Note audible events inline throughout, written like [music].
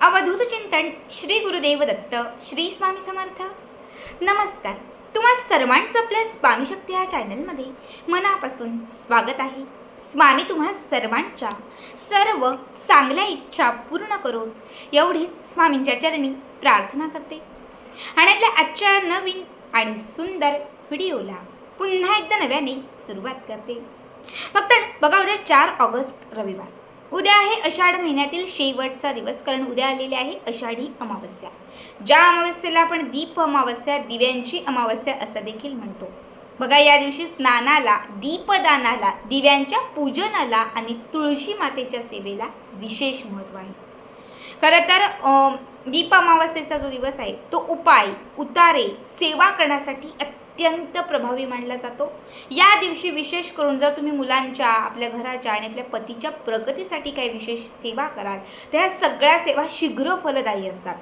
अवधूत चिंतन श्री गुरुदेव दत्त श्री स्वामी समर्थ. नमस्कार. तुम्हा सर्वांचं आपल्या स्वामी शक्ती या चॅनलमध्ये मनापासून स्वागत आहे. स्वामी तुम्हा सर्वांच्या सर्व चांगल्या इच्छा पूर्ण करो एवढीच स्वामींच्या चरणी प्रार्थना करते. आणि आपल्या आजच्या नवीन आणि सुंदर व्हिडिओला पुन्हा एकदा नव्याने सुरुवात करते. फक्त बघा उद्या चार ऑगस्ट रविवार. उद्या आहे आषाढ महिन्यातील शेवटचा दिवस कारण उद्या आलेली आहे आषाढी अमावस्या. ज्या अमावस्येला आपण दीप अमावस्या दिव्यांची अमावस्या असं देखील म्हणतो. बघा या दिवशी स्नानाला दीपदानाला दिव्यांच्या पूजनाला आणि तुळशी मातेच्या सेवेला विशेष महत्त्व आहे. खरं तर दीप अमावस्येचा जो दिवस आहे तो उपाय उतारे सेवा करण्यासाठी अत्यंत प्रभावी मानला जातो. या दिवशी विशेष करून जर तुम्ही मुलांच्या आपल्या घराच्या आणि आपल्या पतीच्या प्रगतीसाठी काही विशेष सेवा कराल तर ह्या सगळ्या सेवा शीघ्र फलदायी असतात.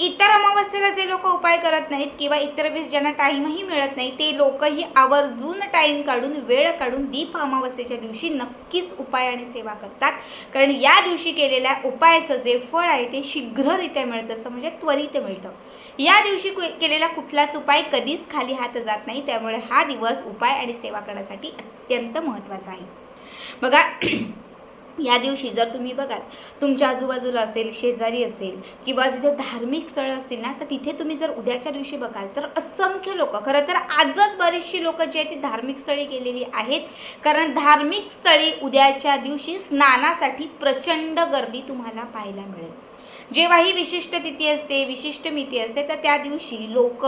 इतर अमावस्येला जे लोक उपाय करत नाहीत किंवा इतर वेळेस ज्यांना टाईमही मिळत नाही ते लोकही आवर्जून टाईम काढून वेळ काढून दीप अमावस्येच्या दिवशी नक्कीच उपाय आणि सेवा करतात. कारण या दिवशी केलेल्या उपायाचं जे फळ आहे ते शीघ्ररित्या मिळत असतं म्हणजे त्वरित मिळतं. या दिवशी कु- केलेला कुठलाच उपाय कधीच खाली हात जात नाही. त्यामुळे हा दिवस उपाय आणि सेवा करण्यासाठी अत्यंत महत्त्वाचा आहे. बघा [clears throat] या दिवशी जर तुम्ही बघाल तुमच्या आजूबाजूला असेल शेजारी असेल किंवा जिथे धार्मिक स्थळं असतील ना तर तिथे तुम्ही जर उद्याच्या दिवशी बघाल तर असंख्य लोक खरं तर आजच बरीचशी लोक जी आहेत ती धार्मिक स्थळी गेलेली आहेत. कारण धार्मिक स्थळी उद्याच्या दिवशी स्नानासाठी प्रचंड गर्दी तुम्हाला पाहायला मिळेल. जेव्हाही विशिष्ट तिथी असते विशिष्ट मिती असते तर त्या दिवशी लोक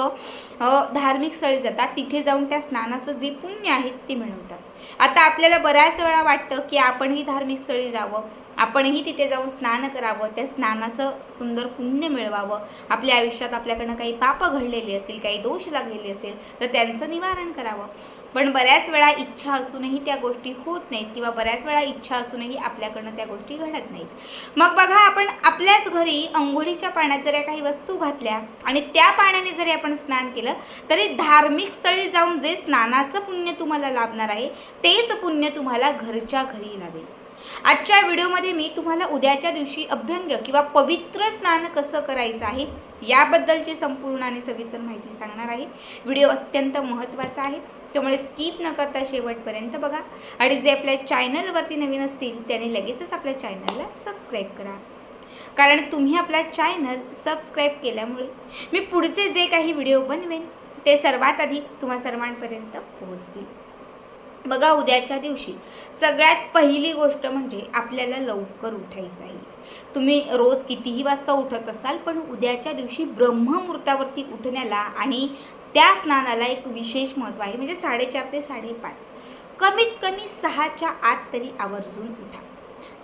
धार्मिक स्थळी जातात. तिथे जाऊन त्या स्नानाचं जे पुण्य आहे ते मिळवतात. आता आपल्याला बऱ्याच वेळा वाटतं की आपणही धार्मिक स्थळी जावं. आपणही तिथे जाऊन स्नान करावं त्या स्नानाचं सुंदर पुण्य मिळवावं. आपल्या आयुष्यात आपल्याकडनं काही पाप घडलेली असेल काही दोष लागलेले असेल तर त्यांचं निवारण करावं. पण बऱ्याच वेळा इच्छा असूनही त्या गोष्टी होत नाहीत किंवा बऱ्याच वेळा इच्छा असूनही आपल्याकडनं त्या गोष्टी घडत नाहीत. मग बघा आपण आपल्याच घरी अंघोळीच्या पाण्यात जर या काही वस्तू घातल्या आणि त्या पाण्याने जरी आपण स्नान केलं तरी धार्मिक स्थळी जाऊन जे स्नानाचं पुण्य तुम्हाला लाभणार आहे तेच पुण्य तुम्हाला घरच्या घरी लाभेल आजच्या व्हिडिओमध्ये मी तुम्हाला उद्याच्या दिवशी अभ्यंग किंवा पवित्र स्नान कसं करायचं आहे याबद्दलची संपूर्ण आणि सविस्तर माहिती सांगणार आहे. व्हिडिओ अत्यंत महत्त्वाचा आहे त्यामुळे स्किप न करता शेवटपर्यंत बघा. आणि जे आपल्या चॅनलवरती नवीन असतील त्याने लगेचच आपल्या चॅनलला सबस्क्राईब करा. कारण तुम्ही आपला चॅनल सबस्क्राईब केल्यामुळे मी पुढचे जे काही व्हिडिओ बनवेन ते सर्वात आधी तुम्हा सर्वांपर्यंत पोहोचतील. बघा उद्याच्या दिवशी. सगळ्यात पहिली गोष्ट म्हणजे आपल्याला लवकर उठायचं आहे. तुम्ही रोज कितीही वाजता उठत असाल पण उद्याच्या दिवशी ब्रह्ममुहूर्तावरती उठण्याला आणि त्या स्नानाला एक विशेष महत्त्व आहे म्हणजे साडेचार ते साडेपाच. कमीत कमी सहाच्या आत तरी आवर्जून उठा.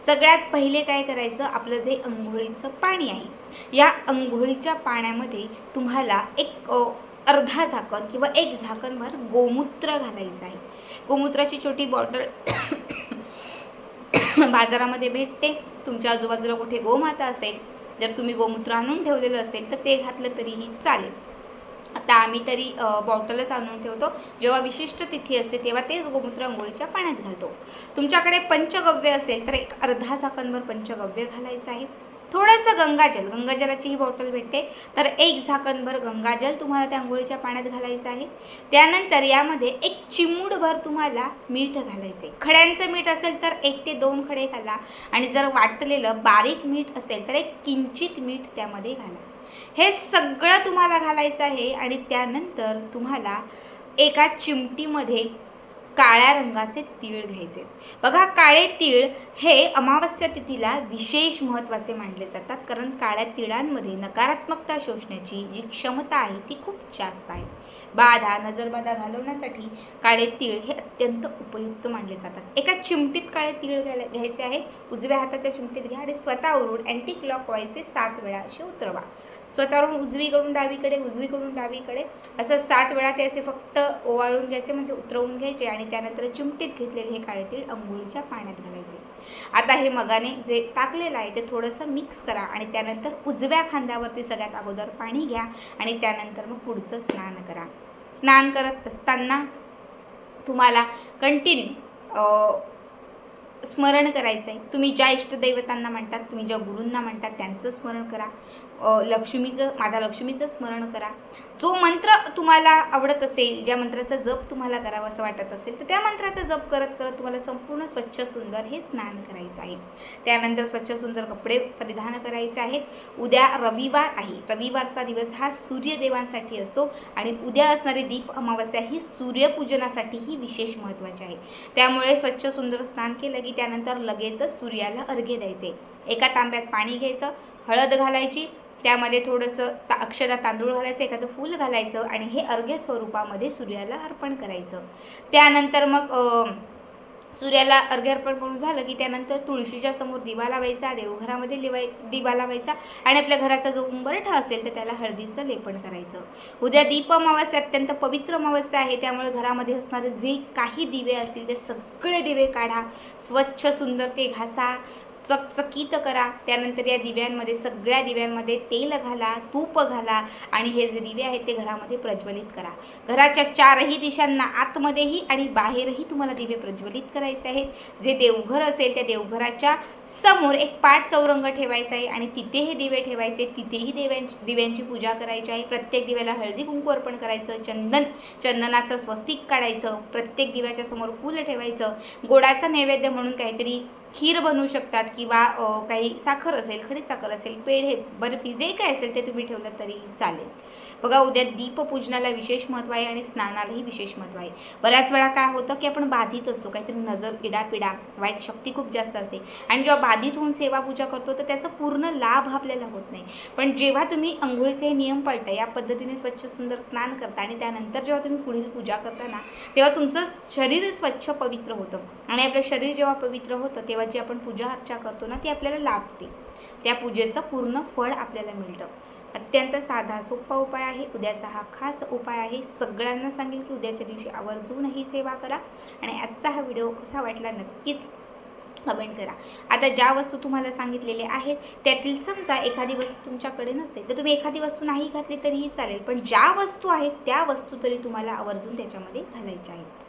सगळ्यात पहिले काय करायचं? आपलं जे अंघोळीचं पाणी आहे. या अंघोळीच्या पाण्यामध्ये तुम्हाला एक अर्धा झाकण किंवा एक झाकणभर गोमूत्र घालायचं आहे. गोमूत्राची छोटी बॉटल [coughs] बाजारामध्ये भेटते. तुमच्या आजूबाजूला कुठे गोमाता असेल जर तुम्ही गोमूत्र आणून ठेवलेलं असेल तर ते घातलं तरीही चालेल. आता आम्ही तरी बॉटलच आणून ठेवतो. जेव्हा विशिष्ट तिथी असते तेव्हा तेच गोमूत्र अंघोळीच्या पाण्यात घालतो. तुमच्याकडे पंचगव्य असेल तर एक अर्धा झाकणभर पंचगव्य घालायचं आहे. थोडंसं गंगाजल. गंगाजलाची ही बॉटल भेटते. तर एक झाकणभर गंगाजल तुम्हाला त्या आंघोळीच्या पाण्यात घालायचं आहे. त्यानंतर यामध्ये एक चिमूडभर तुम्हाला मीठ घालायचं आहे खड्यांचं मीठ असेल तर एक ते दोन खडे घाला आणि जर वाटलेलं बारीक मीठ असेल तर एक किंचित मीठ त्यामध्ये घाला. हे सगळं तुम्हाला घालायचं आहे आणि त्यानंतर तुम्हाला एका चिमटीमध्ये काळ्या रंगाचे तीळ घ्यायचे. बघा काळे तीळ हे अमावस्या तिथीला विशेष महत्त्वाचे मानले जातात. कारण काळ्या तिळांमध्ये नकारात्मकता शोषण्याची जी क्षमता आहे ती खूप जास्त आहे. बाधा नजरबाधा घालवण्यासाठी काळे तीळ हे अत्यंत उपयुक्त मानले जातात. एका चिमटीत काळे तीळ घ्यायला घ्यायचे आहेत उजव्या हाताच्या चिमटीत घ्या आणि स्वतःवरून अँटी क्लॉक वाईजचे सात वेळा असे उतरवा. स्वतःवरून उजवीकडून डावीकडे उजवीकडून डावीकडे असं सात वेळा ते असे फक्त ओवाळून घ्यायचे म्हणजे उतरवून घ्यायचे आणि त्यानंतर चिमटीत घेतलेले हे काळे तीळ अंघोळीच्या पाण्यात घालायचे. आता हे मगाने जे टाकलेलं आहे ते थोडंसं मिक्स करा आणि त्यानंतर उजव्या खांद्यावरती सगळ्यात अगोदर पाणी घ्या आणि त्यानंतर मग पुढचं स्नान करा. स्नान करत असताना तुम्हाला कंटिन्यू स्मरण करायचं आहे तुम्ही ज्या इष्टदैवतांना म्हणतात तुम्ही ज्या गुरूंना म्हणतात त्यांचं स्मरण करा. लक्ष्मीचं माता लक्ष्मीचं स्मरण करा. जो मंत्र तुम्हाला आवडत असेल ज्या मंत्राचा जप तुम्हाला करावा असं वाटत असेल तर त्या मंत्राचा जप करत करत तुम्हाला संपूर्ण स्वच्छ सुंदर हे स्नान करायचं आहे. त्यानंतर स्वच्छ सुंदर कपडे परिधान करायचे आहेत. उद्या रविवार आहे. रविवारचा दिवस हा सूर्यदेवांसाठी असतो आणि उद्या असणारी दीप अमावस्या ही सूर्यपूजनासाठी ही विशेष महत्त्वाची आहे. त्यामुळे स्वच्छ सुंदर स्नान केलं की त्यानंतर लगेचच सूर्याला अर्घ्य द्यायचे. एका तांब्यात पाणी घ्यायचं हळद घालायची त्यामध्ये थोडंसं ता अक्षदा तांदूळ घालायचं एखादं फूल घालायचं आणि हे अर्घ्य स्वरूपामध्ये सूर्याला अर्पण करायचं. त्यानंतर मग सूर्याला अर्घ्य अर्पण करून झालं की त्यानंतर तुळशीच्या समोर दिवा लावायचा देवघरामध्ये लिवाय दिवा लावायचा आणि आपल्या घराचा जो उंबरठा असेल तर त्याला हळदीचं लेपन करायचं. उद्या दीप अमावस्या अत्यंत पवित्र अमावस्या आहे त्यामुळे घरामध्ये असणारे जे काही दिवे असतील ते सगळे दिवे काढा. स्वच्छ सुंदर ते घासा. चकचकीत करा. त्यानंतर या दिव्यांमध्ये सगळ्या दिव्यांमध्ये तेल घाला तूप घाला आणि हे जे दिवे आहेत ते घरामध्ये प्रज्वलित करा. घराच्या चारही दिशांना आतमध्येही आणि बाहेरही तुम्हाला दिवे प्रज्वलित करायचे आहेत. जे देवघर असेल त्या देवघराच्या समोर एक पाठ चौरंग ठेवायचा आहे आणि तिथे हे दिवे ठेवायचे तिथेही देव्यांची दिव्यांची पूजा करायची आहे. प्रत्येक दिव्याला हळदी कुंकू अर्पण करायचं चंदन चंदनाचं स्वस्तिक काढायचं प्रत्येक दिव्याच्या समोर फुलं ठेवायचं. गोडाचा नैवेद्य म्हणून काहीतरी खीर बनवू शकतात किंवा काही साखर असेल खडी साखर असेल पेढे बर्फी जे काय असेल ते तुम्ही ठेवलं तरी चालेल. बघा उद्या दीपपूजनाला विशेष महत्त्व आहे आणि स्नानालाही विशेष महत्त्व आहे. बऱ्याच वेळा काय होतं की आपण बाधित असतो काहीतरी नजर इडापिडा वाईट शक्ती खूप जास्त असते. आणि जेव्हा बाधित होऊन सेवा पूजा करतो तर त्याचा पूर्ण लाभ आपल्याला होत नाही. पण जेव्हा तुम्ही अंघोळीचे हे नियम पाळता या पद्धतीने स्वच्छ सुंदर स्नान करता आणि त्यानंतर जेव्हा तुम्ही पुढील पूजा करता ना तेव्हा तुमचं शरीर स्वच्छ पवित्र होतं. आणि आपलं शरीर जेव्हा पवित्र होतं तेव्हा जी आपण पूजा अर्चा करतो ना ती आपल्याला लाभते. त्या पूजेचं पूर्ण फळ आपल्याला मिळतं. अत्यंत साधा सोपा उपाय आहे. उद्याचा हा खास उपाय आहे. सगळ्यांना सांगेल की उद्याच्या दिवशी आवर्जून ही सेवा करा आणि आजचा हा व्हिडिओ कसा वाटला नक्कीच कमेंट करा. आता ज्या वस्तू तुम्हाला सांगितलेल्या आहेत त्यातील समजा एखादी वस्तू तुमच्याकडे नसेल तर तुम्ही एखादी वस्तू नाही घातली तरीही चालेल. पण ज्या वस्तू आहेत त्या वस्तू तरी तुम्हाला आवर्जून त्याच्यामध्ये घालायच्या आहेत.